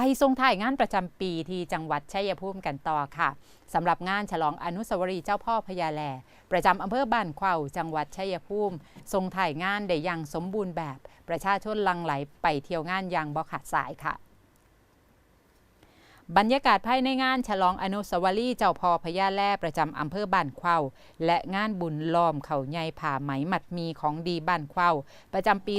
ไปทรงถ่ายงานประจำปีที่จังหวัดชัยภูมิกันต่อค่ะสำหรับงานฉลองอนุสาวรีย์เจ้าพ่อพญาแล ประจำอำเภอบ้านขวาจังหวัดชัยภูมิทรงถ่ายงานได้อย่างสมบูรณ์แบบ ประชาชนลังไหลไปเที่ยวงานอย่างบ่ขาดสายค่ะ บรรยากาศภายในงานฉลองอนุสาวรีย์เจ้าพ่อพญาแล่ประจำอำเภอบ้านเข้าและงานบุญล้อมเขาใหญ่ผ่าไหมหมัดมีของดีบ้านเข้าประจำปี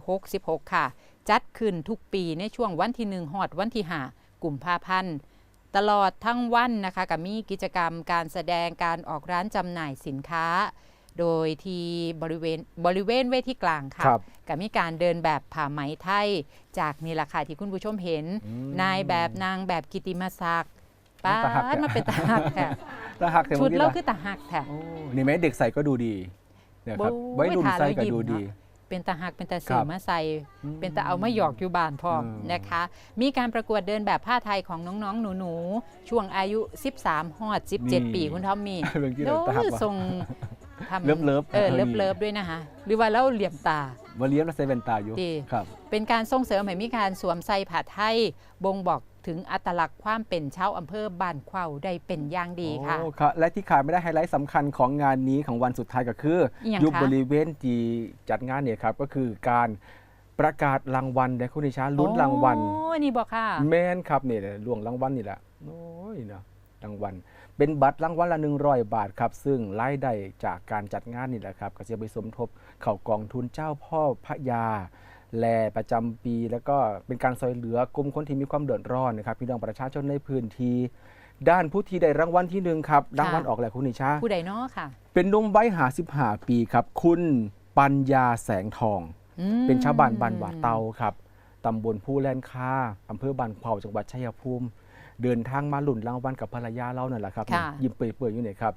2566 ค่ะ จัดขึ้นทุกปีในช่วงวันที่1หอดวันที่5กลุ่มภาพันธ์ตลอดทั้งวันนะคะก็มีกิจกรรมการแสดงการออกร้านจำหน่ายสินค้า โดยที่บริเวณบริเวณเวทีกลางค่ะค ก็มีการเดินแบบผ้าไหมไทย จากนี่แหละค่ะที่คุณผู้ชมเห็น อืม นายแบบนางแบบกิติมาศักดิ์ป้าตาหักดแท้มาเป็นตาหักแท้ตาหักแต่ชุดมื่อกี้เราล่ะคือตาหักแท้ โอ้นี่ไหมเด็กใส่ก็ดูดีเนี่ยครับโอ้ยไว้รุ่นทาใส่แล้วก็ยิ้มดูดีเนาะเป็นตาหักเป็นตาคสื่รัอบมาใส่อืมเป็นตาเอามาหยอกอยู่บ้านพร้อมอืม นะคะ มีการประกวดเดินแบบผ้าไทยของน้องๆ หนูๆ ช่วงอายุ 13 ฮอด 17 ปีคุณทอมมี่ เรื่องที่โดเราตาหักยว่ะ ทรง ทำเลิฟๆเออเท่านี้เลิฟเลิฟๆด้วยนะคะหรือว่าเล่าเหลี่ยมตามาเลี้ยงแล้วใส่แว่นตาอยู่ดีครับเป็นการส่งเสริมให้มีการสวมใส่ผ้าไทยบ่งบอกถึงอัตลักษณ์ความเป็นชาวอำเภอบ้านเข้าได้เป็นอย่างดีค่ะโอ้ครับและที่ขาดไม่ได้ไฮไลท์สำคัญของงานนี้ของวันสุดท้ายก็คืออหย่างอยู่คะบริเวณที่จัดงานเนี่ยครับก็คือการประกาศรางวัลในคุณนิชาลุ้นรางวัลโอ้นี่บอกค่ะ แมนครับนี่แหละล่วงรางวัลนี่แหละโอ้ยเนาะ รางวัล เป็นบัตรรางวัลละ 100 บาทครับ ซึ่งรายได้จากการจัดงานนี่แหละครับก็จะไปสมทบเข้ากองทุนเจ้าพ่อพระยาแลประจำปี แล้วก็เป็นการซอยเหลือกลุ่มคนที่มีความเดือดร้อนนะครับพี่น้องประชาชนในพื้นที่ด้านผู้ที่ได้รางวัลที่หนึ่งครับรางวัลออกแล้วคุณนิชาผู้ใดเนาะค่ะ เป็นหนุ่มวัยหา15ปีครับ คุณปัญญาแสงทองอืมเป็นชาวบ้านบ้านหวาเตาครับตำบลผู้แล่นค่าอำเภอบ้านเผาจังหวัดชัยภูมิ เดินทางมาหลุ่นรางวัลกับภรรยาเรานั่นแหละครับ ค่ะ ยิ้มเปื่อยๆอยู่เนี่ยครับ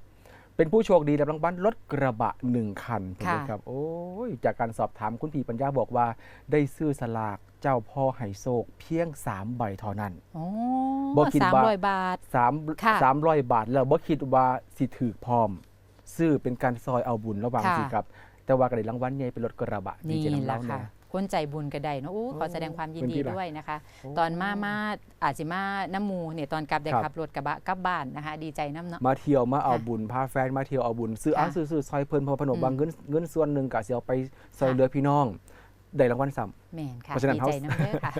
เป็นผู้โชคดีได้รางวัลรถกระบะหนึ่งคันค่ะเห็นไหมครับ โอ้ยจากการสอบถามคุณพี่ปัญญาบอกว่า ได้ซื้อสลากเจ้าพ่อไฮโซกเพียง3ใบเท่านั้น โอ้บ่คิดสามว่า ร้อยบาท3ค่ะ300บาทแล้วบ่คิดว่าสิถือพร้อม ซื้อเป็นการซอยเอาบุญระหว่างค่ะสิครับ แต่ว่าก็ได้รางวัลใหญ่เป็นรถกระบะดีนี่เจน้ำแหละเล่าค่ะเนี่ย คนใจบุญก็ได้เนอะอู้ขอโอ้แสดงความยินเป็นดีที่ละด้วยนะคะโอ้ตอนมามาอาจจะมาน้ำมูเนี่ยตอนกลับได้ครับขับรถกระบะกลับบ้านนะคะ ดีใจน้ำเนาะมาเที่ยวมาเอาค่ะบุญพาแฟนมาเที่ยวเอาบุญซื้อค่ะอ้าซื้อซื้อซอยเพิ่นเพอผนมอืมบางเงินเงินส่วนหนึ่งกะสิเอาไปซอยค่ะเหลือพี่น้องได้รางวัลซ้ำแม่นค่ะเพราะฉะนั้นดีเขาใจน้ำเด้อค่ะ